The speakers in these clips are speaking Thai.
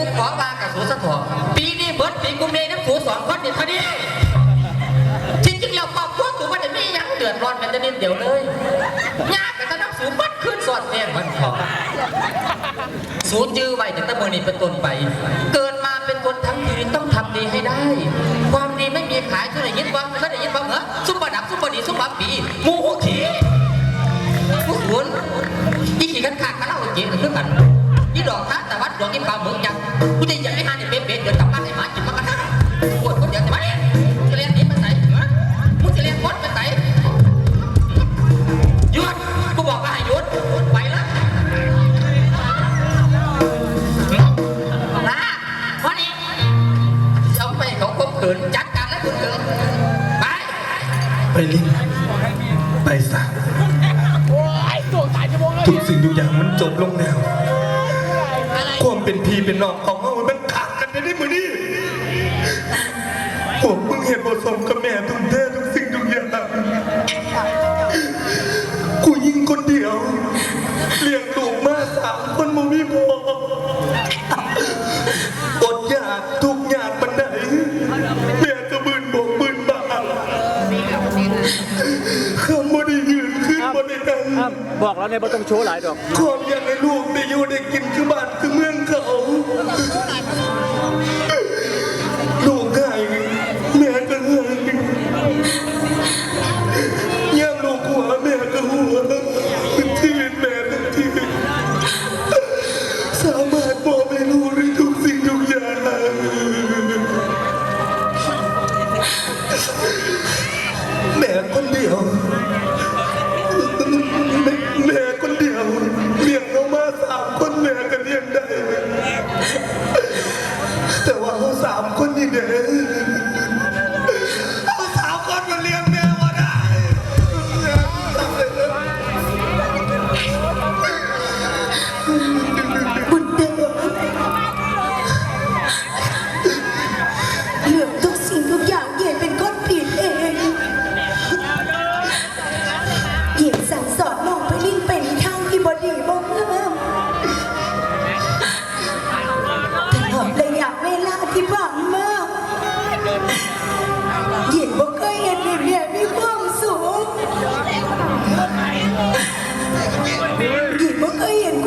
กูขอวางกับสูสะทอปีนี้เบิดปีกูเมย์น้ำสูสองคนนี่เท่านี้จริงๆแล้วครอบครัวกูมันจะมีหยังเดือดร้อนแมันจะนิดเดียวเลยยากแต่ถ้าน้ำสูบัดขึ้นสอดแน่มันพอสูจื้อไว้แต่ตะมือนี้เป็นต้นไป เกิดมาเป็นคนทั้งชีวิตต้องทำดีให้ได้ ความดีไม่มีขายช่วยได้ยินบ้างไม่ได้ยินบ้างเหรอซุปปอร์ดับซุปปอร์ดีซุปปอร์ปีมูหัวขี้ผู้สวนยี่ขี่กันขาดกันเล่าเจ๊กันคือกัน กูจะอยากให้าเนี่ยเป๊ะๆเดี๋ยวกลับบ้านให้หมากินมากันนะปวดคนเดียวจะมาเนี่ยจะเรียนหนีไปไหนเหรอมึงจะเรียนวัดไปไหนหยุดกูบอกว่าให้หยุดไปละนะวันนี้เอาไปเขาควบขืนจัดการแล้วคุณเกินไป ไปลิงไปซะทุกสิ่งทุกอย่างมันจบลงแล้ว ความเป็นพี่เป็นน้องของเรามันขาดกันไปได้มือนี่พวกมึงเห็นบทสมกับแม่ทุกแท้ทุกสิ่งทุกอย่างกูยิงคนเดียวเลี้ยงลูกมาสามคนมึงไม่พออดอยากทุกอย่างมันไหนแม่ก็บืนบอกบืนบาคำบ่ด้ ยืนขึ้นบ่ได้ดังอ้ำบอกแล้วในบ่ต้องโชว์หลายดอกความอยากให้ลูกได้อยู่ได้กินคือบ้านคือเมืองเขาลู แต่ว่าเขาสามคนนี่เด้เ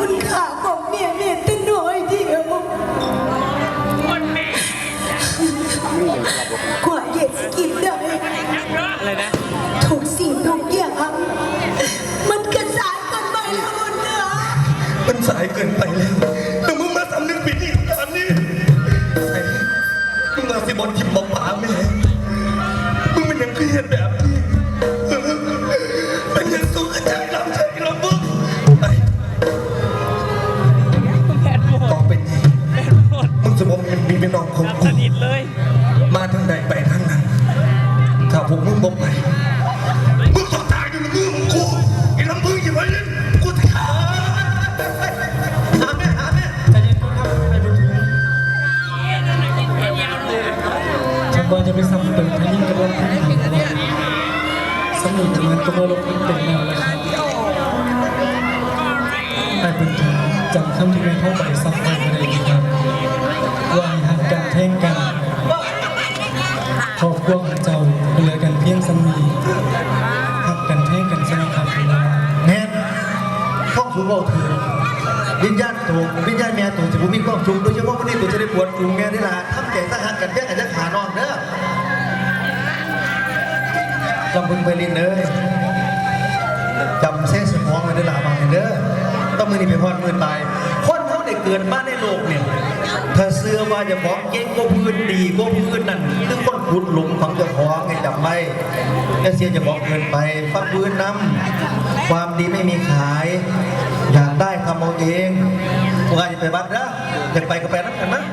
คยเห็นคุณค่าของเมียเมียแต่น้อยเดียวกว่าเหยียดสกินได้อะไรนะทุกสิ่งทุกอย่างมันกระสายกันไปแล้วหมดเลยมันสายเกินไปแล้วแต่มึงมาสำนึกผิดอีกตอนนี้ไอ้มึงมาสิบนทิมบอกป๋าแม่ มึงบอกต้องตายด้วยมือของกูไอ้ลำพึงอย่ามาเล่นกูจะฆ่าหาแม่หาแม่ใจเย็นก่อนครับไอ้บุญถึงฉันว่าจะไปซ้ำเปิดทางนี้กับรถที่หางว่าสมุดถึงมันก็มาลงเป็นแนวเลยครับไอ้เป็นถึงจำคำที่แม่เข้าไปซับไป วิญญาณตัววิญญาณแม่ตัวจะบ่มีความสุขโดยเฉพาะวันนี้ตัวจะได้ปวดฟูงแม่นี่ล่ะทำแก่สหักกันแยกกันจะขานอนเด้อจำพึงไปลินเด้อจำเส้นสมองไว้ได้ล่ะบาเด้อต้องมือนี่ไปพอดมือตายคนเขาได้เกิดมาในโลกเนี่ยถ้าเสื้อว่าจะของเก่งก็พื้นดีก็พื้นนั่นคือคนขุดหลุมของเจ้าของให้จำไว้อย่าเสียจะของเกินไปฟักพื้นน้ำความดีไม่มีขาย อยากได้ทำเอาเอง ว่าจะไปบัตรนะอยากไปก็ไปนักันนะมาลาไม่าย